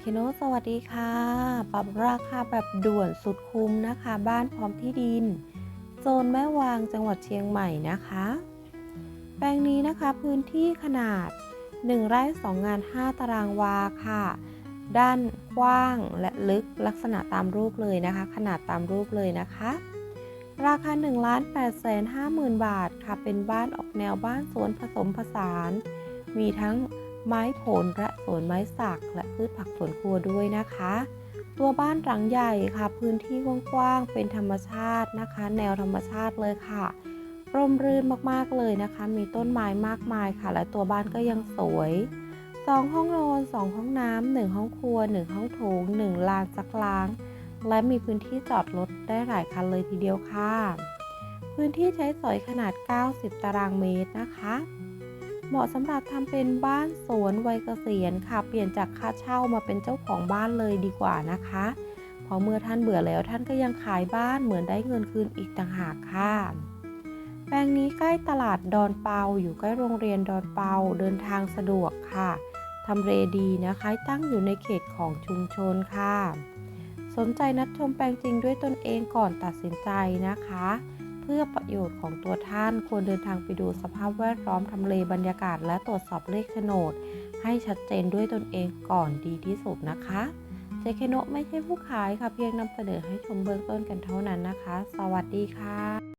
เคโนสวัสดีค่ะ ปรับราคาแบบด่วนสุดคุ้มนะคะ บ้านพร้อมที่ดิน โซนแม่วางจังหวัดเชียงใหม่นะคะ แปลงนี้นะคะพื้นที่ขนาด 1 ไร่ 2 งาน 5 ตารางวาค่ะ ด้านกว้างและลึกลักษณะตามรูปเลยนะคะ ขนาดตามรูปเลยนะคะ ราคา 1 8 5 0 0 0 0 บาทค่ะ เป็นบ้านออกแนวบ้านสวนผสมผสาน มีทั้ง ไม้ผลและสวนไม้สักและพืชผักสวนครัวด้วยนะคะ ตัวบ้านหลังใหญ่ค่ะ พื้นที่กว้างๆเป็นธรรมชาตินะคะ แนวธรรมชาติเลยค่ะร่มรื่นมากๆเลยนะคะ มีต้นไม้มากมายค่ะ และตัวบ้านก็ยังสวยสองห้องนอนสองห้องน้ำหนึ่งห้องครัวหนึ่งห้องโถงหนึ่งลานซักล้าง และมีพื้นที่จอดรถได้หลายคันเลยทีเดียวค่ะ พื้นที่ใช้สอยขนาด 90 ตารางเมตรนะคะ เหมาะสำหรับทำเป็นบ้านสวนวัยเกษียณค่ะ เปลี่ยนจากค่าเช่ามาเป็นเจ้าของบ้านเลยดีกว่านะคะเพราะเมื่อท่านเบื่อแล้วท่านก็ยังขายบ้านเหมือนได้เงินคืนอีกต่างหากค่ะแปลงนี้ใกล้ตลาดดอนเปาอยู่ใกล้โรงเรียนดอนเปาเดินทางสะดวกค่ะทำเลดีนะคะตั้งอยู่ในเขตของชุมชนค่ะ สนใจนัดชมแปลงจริงด้วยตนเองก่อนตัดสินใจนะคะ เพื่อประโยชน์ของตัวท่านควรเดินทางไปดูสภาพแวดล้อมทำเลบรรยากาศ และตรวจสอบเลขโฉนด ให้ชัดเจนด้วยตนเองก่อนดีที่สุดนะคะเจคโนไม่ใช่ผู้ขายค่ะเพียงนำเสนอให้ชมเบื้องต้นกันเท่านั้นนะคะ สวัสดีค่ะ